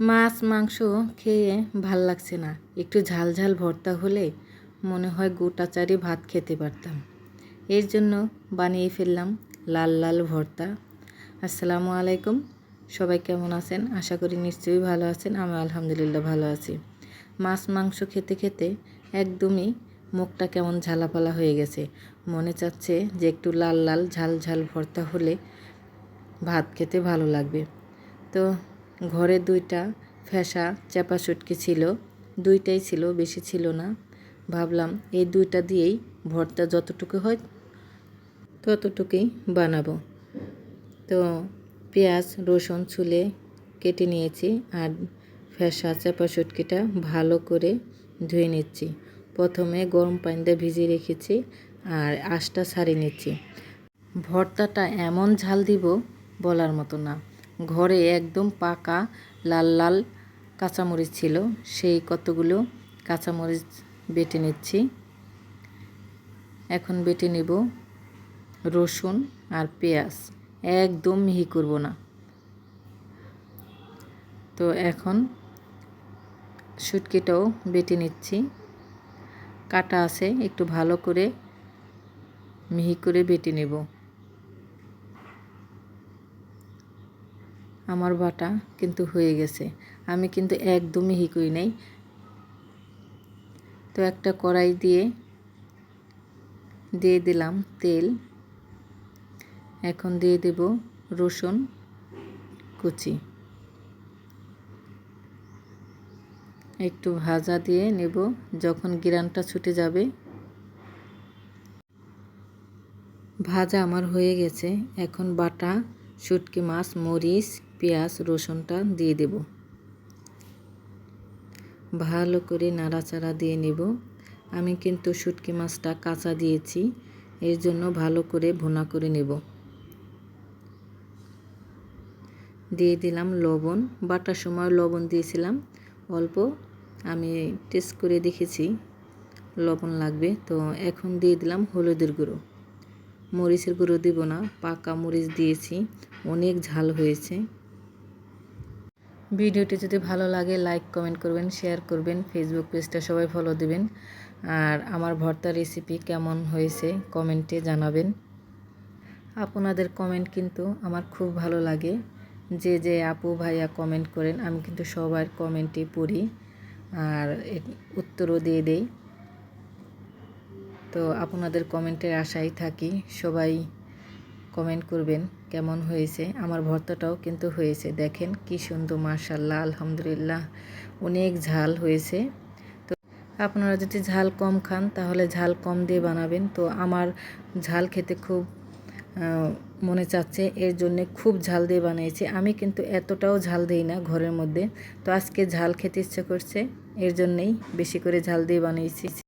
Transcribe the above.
মাছ, মাংস খেয়ে ভালো লাগছে না। একটু ঝাল ঝাল ভর্তা হলে মনে হয় গোটা চারি ভাত খেতে পারতাম। এর জন্য বানিয়ে ফেললাম লাল লাল ভর্তা। আসসালামু আলাইকুম। সবাই কেমন আছেন? আশা করি নিশ্চয়ই ভালো আছেন। আমি আলহামদুলিল্লাহ ভালো আছি। মাছ, মাংস খেতে খেতে একদমই মুখটা কেমন ঝালাপালা হয়ে গেছে। মনে চাচ্ছে যে একটু লাল লাল ঝাল ঝাল ভর্তা হলে ভাত খেতে ভালো লাগবে। তো ঘরে দুইটা ফ্যাসা চাপা সুটকি ছিল, দুইটাই ছিল, বেশি ছিল না। ভাবলাম, এই দুইটা দিয়েই ভর্তা যতটুকু হয় ততটুকুই বানাবো। তো পেঁয়াজ, রসুন, ছুলে কেটে নিয়েছি আর ফ্যাসা চাপা সুটকিটা ভালো করে ধুয়ে নিচ্ছি। প্রথমে গরম পানিতে ভিজিয়ে রেখেছি আর আশটা ছাড়িয়ে নিচ্ছি। ভর্তাটা এমন ঝাল দিব বলার মতো না। ঘরে একদম পাকা লাল লাল কাঁচামরিচ ছিল। সেই কতগুলো কাঁচামরিচ বেটে নিচ্ছি। এখন বেটে নেব রসুন আর পেঁয়াজ। একদম মিহি করব না। তো এখন শুটকিটাও বেটে নিচ্ছি। কাটা আছে, একটু ভালো করে মিহি করে বেটে নেব। আমার বাটা কিন্তু হয়ে গেছে। আমি কিন্তু একদমই হি করি নাই। তো একটা কড়াই দিয়ে দিয়ে দিলাম তেল। এখন দিয়ে দেব রসুন কুচি। একটু ভাজা দিয়ে নেব যখন গিরানটা ছুটে যাবে। ভাজা আমার হয়ে গেছে। এখন বাটা, শুটকি মাছ, মরিচ পেঁয়াজ, রসুনটা দিয়ে দেব। ভালো করে নাড়াচাড়া দিয়ে নেব। আমি কিন্তু শুটকি মাছটা কাঁচা দিয়েছি, এর জন্য ভালো করে ভুনা করে নেব। দিয়ে দিলাম লবণ, বাটার সময় লবণ দিয়েছিলাম, অল্প। আমি টেস্ট করে দেখেছি, লবণ লাগবে। তো এখন দিয়ে দিলাম হলুদের গুঁড়ো। মরিচের গুঁড়ো দিব না, পাকা মরিচ দিয়েছি, অনেক ঝাল হয়েছে। ভিডিওটি যদি ভালো লাগে লাইক কমেন্ট করবেন শেয়ার করবেন ফেসবুক পেজটা সবাই ফলো দেবেন। আর আমার ভর্তা রেসিপি কেমন হয়েছে কমেন্টে জানাবেন। আপনাদের কমেন্ট কিন্তু আমার খুব ভালো লাগে। যে যে আপু, ভাইয়া কমেন্ট করেন, আমি কিন্তু সবার কমেন্টে পড়ি আর উত্তরও দিয়ে দেই। তো আপনাদের কমেন্টের আশাই থাকি। সবাই কমেন্ট করবেন কেমন হয়েছে। আমার ভর্তাটাও কিন্তু হয়েছে। দেখেন কি সুন্দর মার্শাল্লাহ আলহামদুলিল্লাহ, অনেক ঝাল হয়েছে। তো আপনারা যদি ঝাল কম খান, তাহলে ঝাল কম দিয়ে বানাবেন। তো আমার ঝাল খেতে খুব মনে চাচ্ছে, এর জন্যে খুব ঝাল দিয়ে বানিয়েছি। আমি কিন্তু এতটাও ঝাল দিই না ঘরের মধ্যে। তো আজকে ঝাল খেতে ইচ্ছে করছে, এর জন্যেই বেশি করে ঝাল দিয়ে বানিয়েছি।